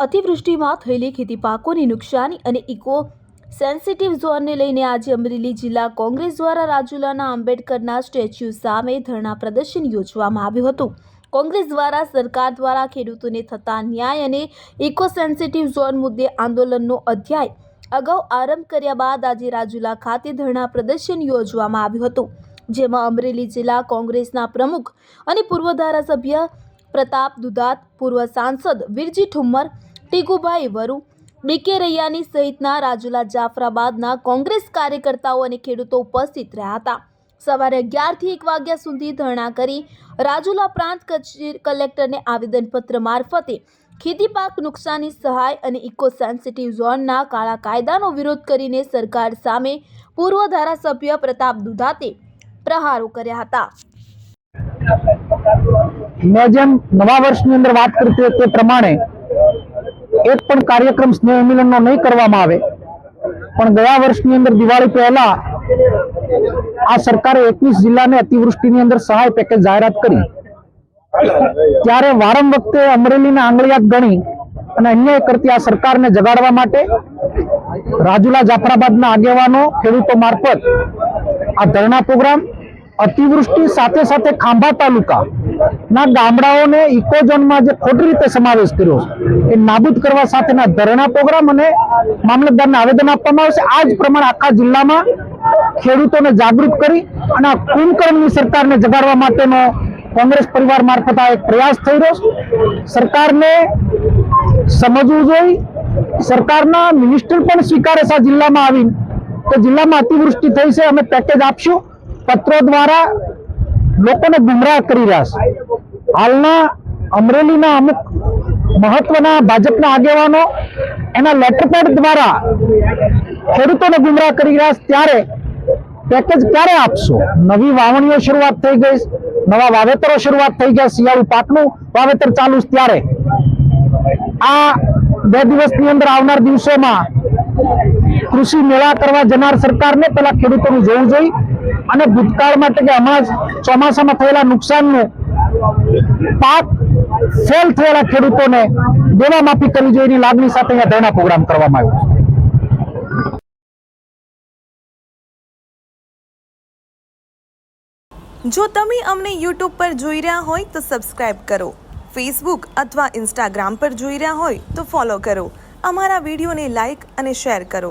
અતિવૃષ્ટિમાં થયેલી ખેતી પાકોની નુકસાની અને ઇકો સેન્સિટિવ ઝોનને લઈને આજે અમરેલી જિલ્લા કોંગ્રેસ દ્વારા રાજુલાના આંબેડકરના સ્ટેચ્યુ સામે ધરણા પ્રદર્શન યોજવામાં આવ્યું હતું. કોંગ્રેસ દ્વારા સરકાર દ્વારા ખેડૂતોને થતા ન્યાય અને ઇકો સેન્સિટિવ ઝોન મુદ્દે આંદોલનનો અધ્યાય અગાઉ આરંભ કર્યા બાદ આજે રાજુલા ખાતે ધરણા પ્રદર્શન યોજવામાં આવ્યું હતું. જેમાં અમરેલી જિલ્લા કોંગ્રેસના પ્રમુખ અને પૂર્વ ધારાસભ્ય પ્રતાપ દુધાત પૂર્વ સાંસદ વિરજી ઠુમ્મર ટીકુભાઈ વરુ ડીકે રૈયાની સહિતના રાજુલા જાફરાબાદના કોંગ્રેસ કાર્યકર્તાઓ અને ખેડૂતો ઉપસ્થિત રહ્યા હતા. સવારે અગિયારથી એક વાગ્યા સુધી ધરણા કરી રાજુલા પ્રાંત કલેક્ટરને આવેદનપત્ર મારફતે ખેતી પાક નુકસાની સહાય અને ઇકો સેન્સિટિવ ઝોનના કાળા કાયદાનો વિરોધ કરીને સરકાર સામે પૂર્વ ધારાસભ્ય પ્રતાપ દુધાતે પ્રહારો કર્યા હતા. મેં જેમ નવા વર્ષની અંદર વાત કરતી તે પ્રમાણે એક પણ કાર્યક્રમ સ્નેહ મિલનનો નહીં કરવામાં આવે. પણ ગયા વર્ષની અંદર દિવાળી પહેલા આ સરકારે એકવીસ જિલ્લાને અતિવૃષ્ટિની અંદર સહાય પેકેજ જાહેરાત કરી. ત્યારે વારમ વખતે અમરેલીના આંગળિયાત ગણી અને અન્યાય કરતી આ સરકારને જગાડવા માટે રાજુલા જાફરાબાદના આગેવાનો ખેડૂતો મારફત આ ધરણા પ્રોગ્રામ અતિવૃષ્ટિ સાથે સાથે ખાંભા તાલુકા ના ગામડાઓને ઇકોઝોનમાં જે ખોટી રીતે સમાવેશ કર્યો એ નાબૂદ કરવા સાથેના ધરણા પ્રોગ્રામ અને મામલતદારને આવેદન આપવામાં આવશે. આ જ પ્રમાણે આખા જિલ્લામાં ખેડૂતોને જાગૃત કરી અને આ કુંભકર્ણની સરકારને જગાડવા માટેનો કોંગ્રેસ પરિવાર મારફત આ એક પ્રયાસ થઈ રહ્યો સરકારને સમજવું જોઈએ. સરકારના મિનિસ્ટર પણ સ્વીકારે છે આ જિલ્લામાં આવીને. તો જિલ્લામાં અતિવૃષ્ટિ થઈ છે, અમે પેકેજ આપશું. પત્રો દ્વારા લોકોને ગુમરાહ કરી રહ્યા છે. હાલના અમરેલીના અમુક મહત્વના ભાજપના આગેવાનો એના લેટરપેડ દ્વારા ખેડૂતોને ગુમરાહ કરી રહ્યા છે. ત્યારે પેકેજ ક્યારે આપશો? નવી વાવણીઓ શરૂઆત થઈ ગઈ નવા વાવેતરો શરૂઆત થઈ ગયા શિયાળુ પાકનું વાવેતર ચાલુ ત્યારે. આ બે દિવસની અંદર આવનાર દિવસોમાં કૃષિ મેળા કરવા જનાર સરકારને પેલા ખેડૂતોનું જોવું જોઈએ. અને ભૂતકાળ માટે કે હમણાં ચોમાસામાં થયેલા નુકસાનનું પાક ફેલ થયેલા ખેડૂતોને દેવા માફી કરવી જોઈએ એની લાગણી સાથે અહીંયા ધરણા પ્રોગ્રામ કરવામાં આવ્યો જો તમે અમને યુટ્યુબ પર જોઈ રહ્યા હોય તો સબસ્ક્રાઇબ કરો. ફેસબુક અથવા ઇન્સ્ટાગ્રામ પર જોઈ રહ્યા હોય તો ફોલો કરો. અમારા વિડીયોને લાઈક અને શેર કરો.